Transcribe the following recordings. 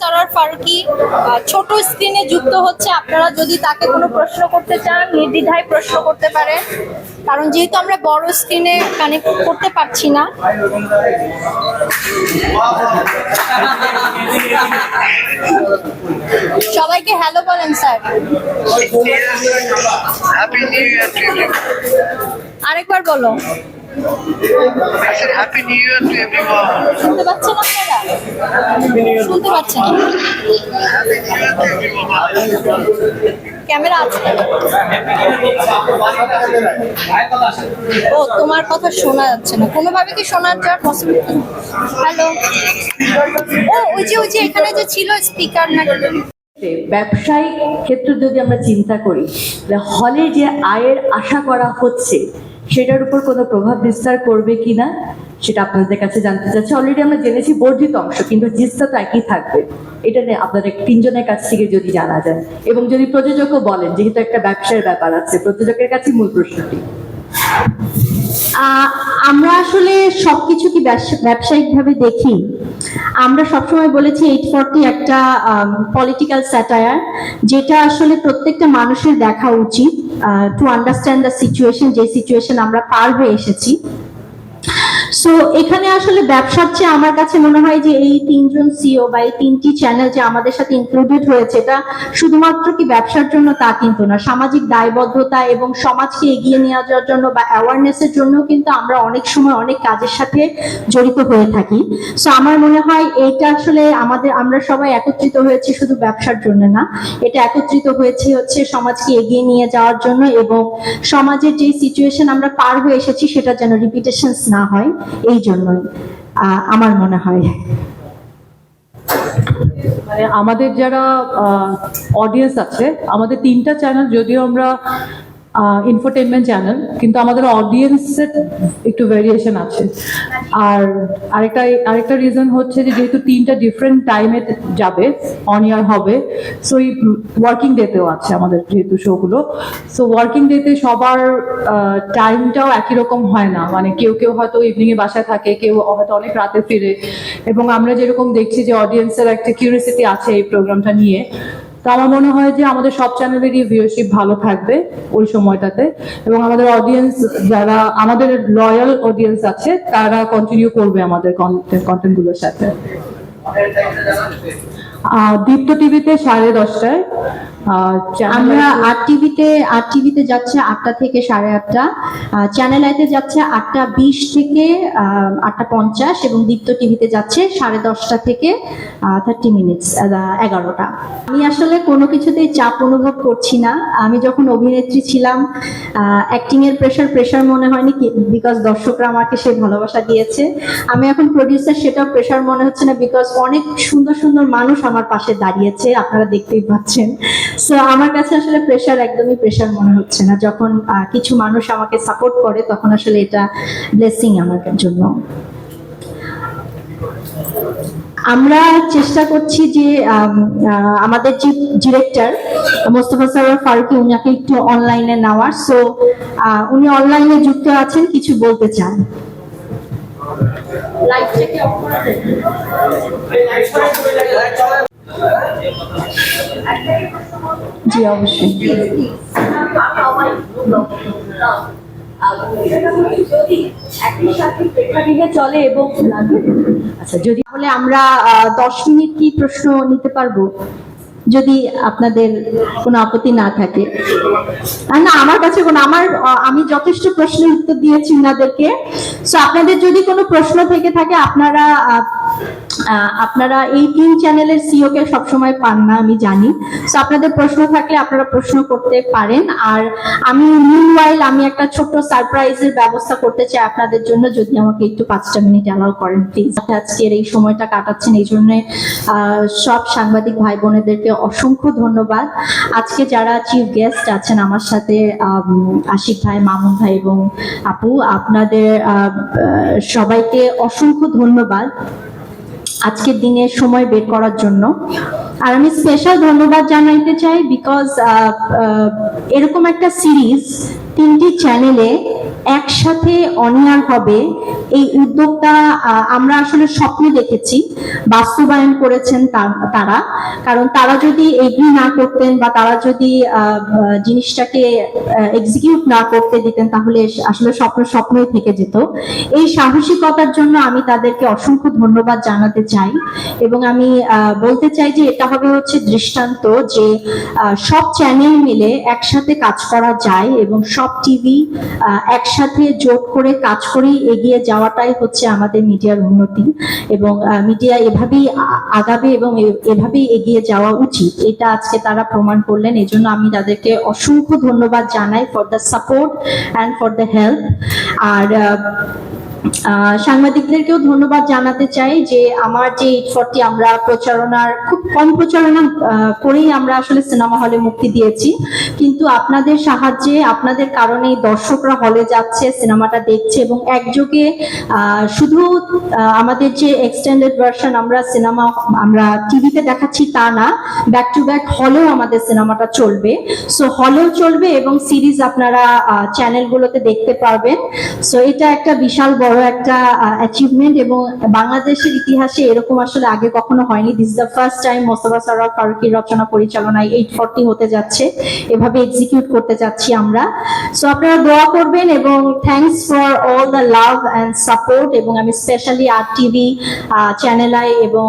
সরার ফারুকি ছোট স্ক্রিনে যুক্ত হচ্ছে। আপনারা যদি তাকে কোনো প্রশ্ন করতে চান নির্দ্বিধায় প্রশ্ন করতে পারেন। কারণ যেহেতু আমরা বড় স্ক্রিনে কানেক্ট করতে পারছি না। সবাইকে হ্যালো বলেন স্যার. আরেকবার বলো। I said Happy New Year to everyone. শুনতে পাচ্ছেন আপনারা? শুনতে পাচ্ছেন? Happy New Year to everyone. Camera আছে? ও তোমার কথা শোনা যাচ্ছে না। কোনোভাবে কি শোনা যাওয়ার হ্যালো ও ওই যে ওই যে এখানে যে ছিল স্পিকার নাকি ব্যবসায়িক ক্ষেত্রে যদি আমরা চিন্তা করি হলে যে আয়ের আশা করা হচ্ছে সেটার উপর কোনো প্রভাব বিস্তার করবে কিনা, সেটা আপনাদের কাছে জানতে চাচ্ছি। অলরেডি আমরা জেনেছি বর্ধিত অংশ, কিন্তু জিসটা তো একই থাকবে। এটা নিয়ে আপনাদের তিনজনের কাছ থেকে যদি জানা যায়। এবং যদি প্রযোজকও বলেন, যেহেতু একটা ব্যবসার ব্যাপার আছে, প্রযোজকের কাছে মূল প্রশ্নটি। আমরা আসলে সবকিছু কি ব্যবসায়িক ভাবে দেখি? আমরা সবসময় বলেছি এইট ফর্টি একটা পলিটিক্যাল স্যাটায়ার যেটা আসলে প্রত্যেকটা মানুষের দেখা উচিত টু আন্ডারস্ট্যান্ড দ্য সিচুয়েশন যে সিচুয়েশন আমরা পার হয়ে এসেছি। সো এখানে আসলে ব্যবসার চেয়ে আমার কাছে মনে হয় যে এই তিনজন সিও বা এই তিনটি চ্যানেল যে আমাদের সাথে ইনক্লুডেড হয়েছে, এটা শুধুমাত্র কি ব্যবসার জন্য তা কিন্তু না। সামাজিক দায়বদ্ধতা এবং সমাজকে এগিয়ে নিয়ে যাওয়ার জন্য বা অ্যাওয়ারনেসের জন্য কিন্তু আমরা অনেক সময় অনেক কাজের সাথে জড়িত হয়ে থাকি। সো আমার মনে হয় এটা আসলে আমাদের, আমরা সবাই একত্রিত হয়েছি শুধু ব্যবসার জন্য না। এটা একত্রিত হয়েছে হচ্ছে সমাজকে এগিয়ে নিয়ে যাওয়ার জন্য এবং সমাজের যে সিচুয়েশন আমরা পার হয়ে এসেছি সেটা যেন রিপিটেশনস না হয়। এই জন্যই আমার মনে হয়। মানে আমাদের যারা অডিয়েন্স আছে, আমাদের তিনটা চ্যানেল যদিও আমরা ইনফোটেনমেন্ট চ্যানেল কিন্তু আমাদের অডিয়েন্সের একটু ভেরিয়েশন আছে। আর আরেকটা আরেকটা রিজন হচ্ছে যে যেহেতু তিনটা ডিফারেন্ট টাইমে যাবে অন ইয়ার হবে সো এই ওয়ার্কিং ডেতেও আছে আমাদের যেহেতু শোগুলো সো ওয়ার্কিং ডেতে সবার টাইমটাও একই রকম হয় না। মানে কেউ কেউ হয়তো ইভিনিং এ বাসায় থাকে, কেউ হয়তো অনেক রাতে ফিরে। এবং আমরা যেরকম দেখছি যে অডিয়েন্সের একটা কিউরিয়াসিটি আছে এই প্রোগ্রামটা নিয়ে তো আমার মনে হয় যে আমাদের সব চ্যানেলেরই ভিউশিপ ভালো থাকবে ওই সময়টাতে এবং আমাদের অডিয়েন্স যারা, আমাদের লয়াল অডিয়েন্স আছে, তারা কন্টিনিউ করবে আমাদের কন্টেন্টগুলোর সাথে। দীপ্ত টিভিতে সাড়ে দশটায় আমরা আর টিভিতে আর টিভিতে যাচ্ছে আটটা থেকে সাড়ে আটটা। চ্যানেল আইতে যাচ্ছে আটটা বিশ থেকে আটটা পঞ্চাশ এবং দীপ্ত টিভিতে যাচ্ছে সাড়ে দশটা থেকে থার্টি মিনিটস এগারোটা। আমি আসলে কোনো কিছুতেই চাপ অনুভব করছি না। আমি যখন অভিনেত্রী ছিলাম অ্যাক্টিং এর প্রেশার প্রেশার মনে হয়নি বিকজ দর্শকরা আমাকে সে ভালোবাসা দিয়েছে। আমি এখন প্রডিউসার সেটাও প্রেশার মনে হচ্ছে না বিকজ অনেক সুন্দর সুন্দর মানুষ আমার পাশে দাঁড়িয়েছে আপনারা দেখতেই পাচ্ছেন। সো আমার কাছে আসলে প্রেশার একদমই প্রেশার মনে হচ্ছে না। যখন কিছু মানুষ আমাকে সাপোর্ট করে, তখন আসলে এটা ব্লেসিং আমার জন্য। আমরা চেষ্টা করছি যে আমাদের যে ডিরেক্টর মোস্তফা সারোয়ার ফারুকি, উনাকে একটু অনলাইনে নেওয়ার। সো উনি অনলাইনে যুক্ত আছেন, কিছু বলতে চান। লাইভটাকে অফ করে দেন। জি অবশ্যই। চলে এবং আচ্ছা যদি তাহলে আমরা দশ মিনিট কি প্রশ্ন নিতে পারব? যদি আপনাদের কোনো আপত্তি না থাকে। না? আমার কাছে কোনো, আমার আমি যথেষ্ট প্রশ্নের উত্তর দিয়েছি ওনাদেরকে সো আপনাদের যদি কোনো প্রশ্ন থেকে থাকে, আপনারা আপনারা এই তিন চ্যানেলের সিও কে সবসময় পান না, আমি জানি। সো আপনাদের প্রশ্ন থাকলে আপনারা প্রশ্ন করতে পারেন। আর আমি মিনওয়াইল আমি একটা ছোট্ট সারপ্রাইজের ব্যবস্থা করতে চাই আপনাদের জন্য, যদি আমাকে একটু পাঁচটা মিনিট অ্যালাউ করেন প্লিজ আজকের এই সময়টা কাটাচ্ছেন, এই জন্য সব সাংবাদিক ভাই বোনেদেরকে অসংখ্য ধন্যবাদ। আজকে যারা চিফ গেস্ট আছেন আমার সাথে আশিক ভাই, মামুন ভাই এবং আপু, আপনাদের সবাইকে অসংখ্য ধন্যবাদ আজকের দিনে সময় বের করার জন্য। আর আমি স্পেশাল ধন্যবাদ জানাইতে চাই বিকজ এরকম একটা সিরিজ তিনটি চ্যানেলে একসাথে অনিয়ার হবে। এই উদ্যোগটা আমরা আসলে স্বপ্নে দেখেছি। বাস্তবায়ন করেছেন তারা। কারণ তারা যদি এগ্রি না করতেন বা তারা যদি জিনিসটাকে এক্সিকিউট না করতে দিতেন, তাহলে আসলে স্বপ্ন, স্বপ্নই থেকে যেত। এই সাহসিকতার জন্য আমি তাদেরকে অসংখ্য ধন্যবাদ জানাতে চাই। এবং আমি বলতে চাই যে এটা হবে হচ্ছে দৃষ্টান্ত যে সব চ্যানেল মিলে একসাথে কাজ করা যায় এবং সব টিভি একসাথে জোট করে কাজ করে এগিয়ে যাওয়াটাই হচ্ছে আমাদের মিডিয়ার উন্নতি এবং মিডিয়া এভাবেই আগাবে এবং এভাবেই এগিয়ে যাওয়া উচিত। এটা আজকে তারা প্রমাণ করলেন। এই জন্য আমি তাদেরকে অসংখ্য ধন্যবাদ জানাই for the support and for the help আর সাংবাদিকদেরকেও ধন্যবাদ জানাতে চাই যে আমার যে ফর্টি আমরা প্রচারণার খুব কম প্রচারণা করেই আমরা আসলে সিনেমা হলে মুক্তি দিয়েছি। কিন্তু আপনাদের সাহায্যে, আপনাদের কারণে দর্শকরা হলে যাচ্ছে, সিনেমাটা দেখছে এবং একযোগে শুধু আমাদের যে এক্সটেন্ডেড ভার্সন আমরা সিনেমা, আমরা টিভিতে দেখাচ্ছি তা না ব্যাক টু ব্যাক হলেও আমাদের সিনেমাটা চলবে। সো হলেও চলবে এবং সিরিজ আপনারা চ্যানেলগুলোতে দেখতে পারবেন। সো এটা একটা বিশাল বড় একটা অ্যাচিভমেন্ট এবং বাংলাদেশের ইতিহাসে এরকম আসলে আগে কখনো হয়নি। This the first time Mostofa Sarwar ফারুকির রচনা পরিচালনায় এইট ফর্টি হতে যাচ্ছে। এভাবে এক্সিকিউট করতে যাচ্ছি আমরা। সো আপনারা দোয়া করবেন এবং thanks for all the love and support এবং আমি specially R TV channel I এবং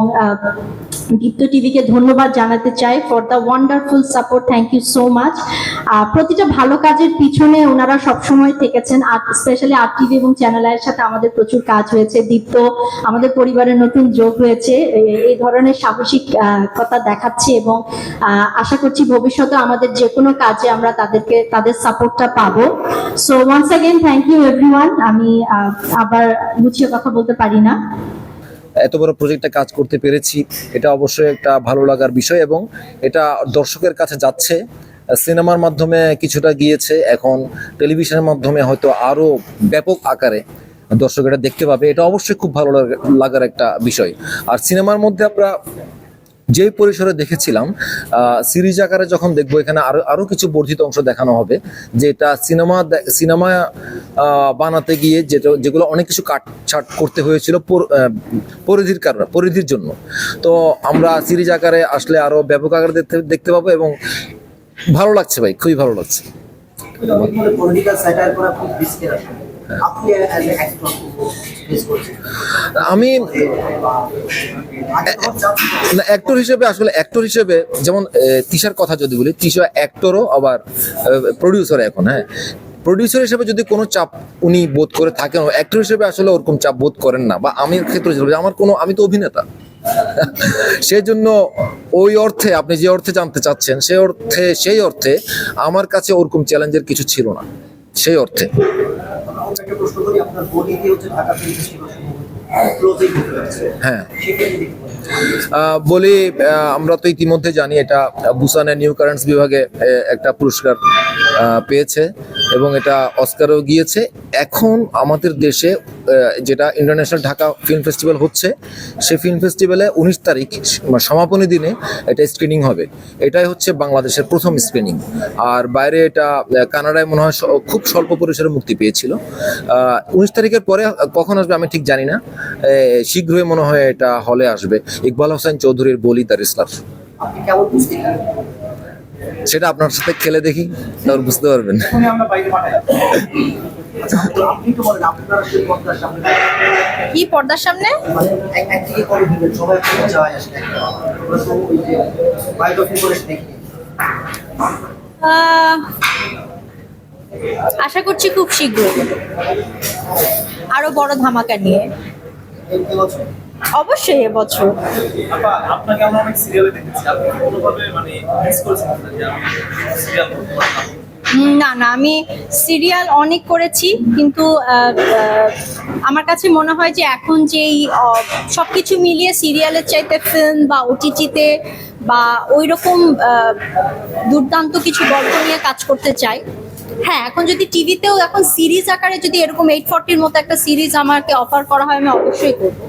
দীপ্ত টিভিকে ধন্যবাদ জানাতে চাই for the wonderful support thank you so much প্রতিটা ভালো কাজের পিছনে ওনারা সবসময় থেকেছেন স্পেশালি আর টিভি এবং চ্যানেল এর সাথে আমাদের প্রচুর কাজ হয়েছে। দীপ্ত, আমাদের পরিবারের নতুন যোগ হয়েছে। এই ধরনের সাহসিক কথা দেখাচ্ছে এবং আশা করছি ভবিষ্যতে আমাদের যে কোনো কাজে আমরা তাদেরকে, তাদের সাপোর্টটা পাবো। So once again thank you everyone আমি আবার গুছিয়ে কথা বলতে পারি না। এত বড় প্রজেক্টে কাজ করতে পেরেছি, এটা অবশ্যই একটা ভালো লাগার বিষয় এবং এটা দর্শকের কাছে যাচ্ছে। সিনেমার মাধ্যমে কিছুটা গিয়েছে, এখন টেলিভিশনের মাধ্যমে হয়তো আরও ব্যাপক আকারে দর্শক এটা দেখতে পাবে। এটা অবশ্যই খুব ভালো লাগা- লাগার একটা বিষয়। আর সিনেমার মধ্যে আমরা যে পরিসরে দেখেছিলাম সিরিজ আকারে যখন দেখব, এখানে আরও আরও কিছু বর্ধিত অংশ দেখানো হবে, যেটা সিনেমা সিনেমা বানাতে গিয়ে যেটা, যেগুলো অনেক কিছু কাট ছাট করতে হয়েছিল পরিধির কারণে, পরিধির জন্য। তো আমরা সিরিজ আকারে আসলে আরও ব্যাপক আকারে দেখতে দেখতে পাবো এবং ভালো লাগছে ভাই, খুবই ভালো লাগছে। আমি অ্যাক্টর হিসেবে আসলে অ্যাক্টর হিসেবে, যেমন তিশার কথা যদি বলি, তিশা অ্যাক্টরও আবার প্রডিউসার এখন হ্যাঁ? প্রডিউসার হিসেবে যদি কোনো চাপ উনি বোধ করে থাকেন অ্যাক্টর হিসেবে আসলে ওরকম চাপ বোধ করেন না, বা আমি ক্ষেত্রে আমার কোনো, আমি তো অভিনেতা। সেই জন্য ওই অর্থে, আপনি যে অর্থে জানতে চাচ্ছেন সেই অর্থে সেই অর্থে আমার কাছে ওরকম চ্যালেঞ্জের কিছু ছিল না, সেই অর্থে। আমরা প্রশ্ন করি আপনার বডি দিয়ে হচ্ছে ঢাকা ফিল্ম ফেস্টিভ্যাল ক্লোজিং হতে যাচ্ছে। হ্যাঁ। বলি আহ, আমরা তো ইতিমধ্যে জানি এটা বুসানের নিউ কারেন্টস বিভাগে একটা পুরস্কার। পেয়েছে এবং এটা অস্কারও গিয়েছে। এখন আমাদের দেশে যেটা ইন্টারন্যাশনাল ঢাকা ফিল্ম ফেস্টিভ্যাল হচ্ছে, সেই ফিল্ম ফেস্টিভ্যালে উনিশ তারিখ সমাপনী দিনে এটা স্ক্রিনিং হবে। এটাই হচ্ছে বাংলাদেশের প্রথম স্ক্রিনিং আর বাইরে এটা কানাডায় মনে হয় খুব স্বল্প পরিসরে মুক্তি পেয়েছিল। উনিশ তারিখের পরে, কখন আসবে আমি ঠিক জানি না। শীঘ্রই মনে হয় এটা হলে আসবে। ইকবাল হোসেন চৌধুরীর বলি তার ইসলাম কেমন সেটা আপনার সাথে খেলে দেখি তারপর বুঝতে পারবেন। কি পর্দার সামনে? মানে আশা করছি খুব শীঘ্রই। আরও বড় ধামাকা নিয়ে। অবশ্যই এবছর আপনাকে আমরা অনেক সিরিয়ালে দেখেছি। আপনি কোনোভাবে মানে মিস করেছেন যে আমি সিরিয়াল না না আমি সিরিয়াল অনেক করেছি কিন্তু আমার কাছে মনে হয় যে এখন যেই সব কিছু মিলিয়ে সিরিয়ালের চাইতে ফিল্ম বা ওটিটিতে বা ওই রকম দুর্দান্ত কিছু গল্প নিয়ে কাজ করতে চাই। হ্যাঁ এখন যদি টিভিতেও এখন সিরিজ আকারে যদি এরকম এইট ফর্টির মতো একটা সিরিজ আমাকে অফার করা হয় আমি অবশ্যই করব।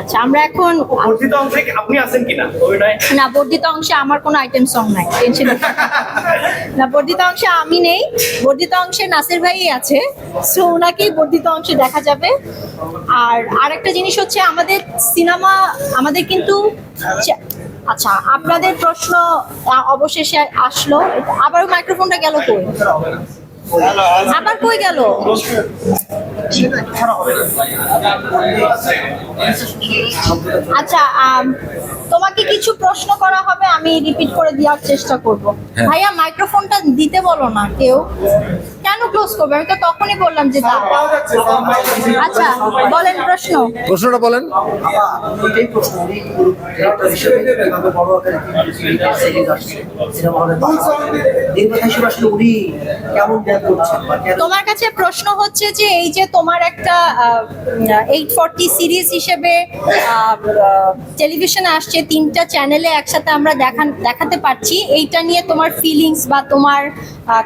আচ্ছা আমরা এখন বর্ধিত অংশে কি আপনি আছেন কিনা? অভিনয়। না বর্ধিত অংশে আমার কোনো আইটেম সং নাই টেনশন না বর্ধিত অংশে আমি নেই বর্ধিত অংশে নাসির ভাই আছে সো ওনাকেই বর্ধিত অংশে দেখা যাবে। আর আরেকটা জিনিস হচ্ছে আমাদের সিনেমা আমাদের কিন্তু আচ্ছা আপনাদের প্রশ্ন অবশেষে আসলো। আবার মাইক্রোফোনটা গেল কই? আবার কই গেল? আচ্ছা তোমাকে কিছু প্রশ্ন করা হবে আমি রিপিট করে দেওয়ার চেষ্টা করব হ্যাঁ। ভাইয়া মাইক্রোফোনটা দিতে বলো না কেউ কেন ক্লোজ করবে? আমি তো তখনই বললাম যে দাও আচ্ছা বলেন প্রশ্ন। প্রশ্নটা বলেন। তোমার কাছে প্রশ্ন হচ্ছে যে এই যে তোমার একটা এইট ফর্টি সিরিজ হিসেবে টেলিভিশনে আসছে তিনটা চ্যানেলে একসাথে আমরা দেখান দেখাতে পারছি এইটা নিয়ে তোমার ফিলিংস বা তোমার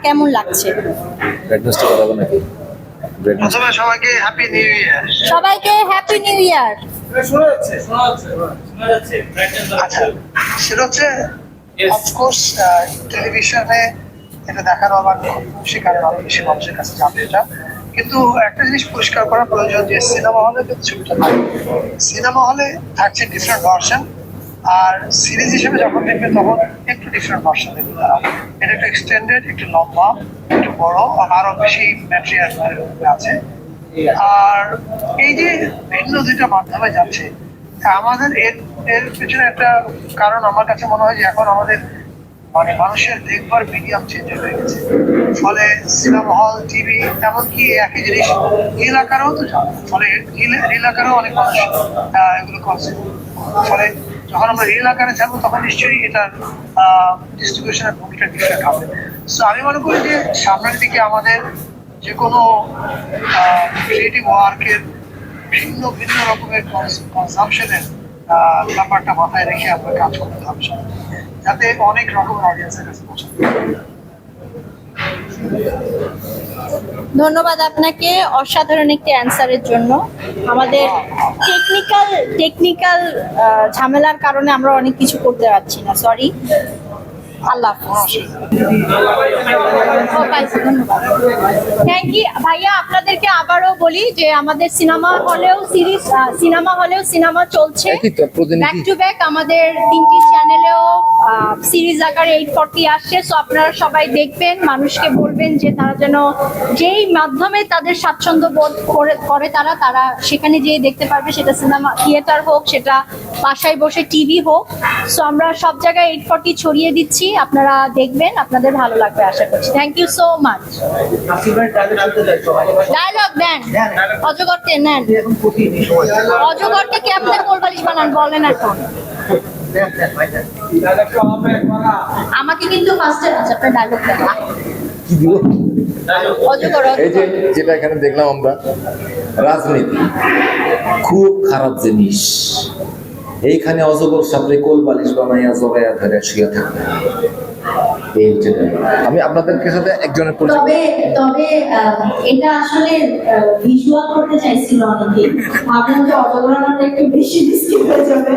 কেমন লাগছে? করাবো নাকি? সবাইকে হ্যাপি নিউ ইয়ার সবাইকে হ্যাপি নিউ ইয়ার শোনা যাচ্ছে? শোনা যাচ্ছে শোনা যাচ্ছে আচ্ছা সেটা হচ্ছে অফকোর্স টেলিভিশনে এটা দেখানো আমার খুব খুশি কারণ আরও বেশি মানুষের কাছে যাবে এটা। কিন্তু একটা জিনিস পরিষ্কার করা প্রয়োজন যে সিনেমা হলে কিন্তু ছবিটা সিনেমা হলে থাকছে ডিফারেন্ট ভার্সন আর সিরিজ হিসেবে যখন দেখবে, তখন একটু ডিফারেন্ট ভার্সন দেবে তারা এটা একটু এক্সটেন্ডেড একটু লম্বা, একটু বড়, আর বেশি ম্যাটেরিয়াল আছে। আর এই যে ভিন্ন দুইটা মাধ্যমে যাচ্ছে, আমাদের এর এর পেছনে একটা কারণ আমার কাছে মনে হয় যে এখন আমাদের মানে মানুষের দেখবার মিডিয়াম চেঞ্জ হয়ে গেছে। ফলে সিনেমা হল, টিভি, এমনকি একই জিনিস রিল আকারেও তো ফলে রিল আকারেও অনেক মানুষ এগুলো করছে ফলে যখন আমরা রিল আকারে যাব, তখন নিশ্চয়ই এটা ডিস্ট্রিবিউশনের ভূমিকা ডিফারেন্ট হবে সো আমি মনে করি যে সামনের দিকে আমাদের যে কোনো ক্রিয়েটিভ ওয়ার্কের ভিন্ন ভিন্ন রকমের কনসামশনের ব্যাপারটা মাথায় রেখে আমরা কাজ করতে হবে যাতে অনেক রকমের অডিয়েন্সের কাছে পৌঁছাতে। ধন্যবাদ আপনাকে অসাধারণ একটি অ্যান্সারের জন্য। আমাদের টেকনিক্যাল টেকনিক্যাল ঝামেলার কারণে আমরা অনেক কিছু করতে পারছি না সরি আল্লাহ থ্যাংক ইউ ভাইয়া আপনাদেরকে আবারও বলি যে আমাদের সিনেমা হলেও সিরিজ সিনেমা হলেও সিনেমা চলছে। একই তো, প্রতিনিধি। ব্যাক টু ব্যাক আমাদের তিনটি চ্যানেলেও সিরিজ আকারে এইট ফর্টি আসছে। সো আপনারা সবাই দেখবেন মানুষকে বলবেন যে তারা যেন যেই মাধ্যমে তাদের স্বাচ্ছন্দ্য বোধ করে করে তারা তারা সেখানে যেয়ে দেখতে পারবে। সেটা সিনেমা থিয়েটার হোক সেটা বাসায় বসে টিভি হোক। সো আমরা সব জায়গায় এইট ফর্টি ছড়িয়ে দিচ্ছি। আপনারা দেখবেন আপনাদের ভালো লাগবে আশা করছি। Thank you so much dialogue দেন অজগরকে নেন। অজগরকে কে আপনি কোলবালিশ বানান বলেন এখন। আমাকে কিন্তু ফার্স্টে আচ্ছা আপনার ডায়লগ দেন। কি দিব? এই যে যেটা এখানে দেখলাম আমরা রাজনীতি। খুব খারাপ জিনিস। এইখানে অজগর সাপড়ে কোল বালিশ বানাইয়া জগাইয়া ধরে শুয়ে থাকবে। আমি আপনাদের সাথে একজনের পরিচয় তবে তবে এটা আসলে ভিজুয়াল করতে চাইছিল অনেকে আপনাদের অজগর একটু বেশি বিস্কিট হয়ে যাবে।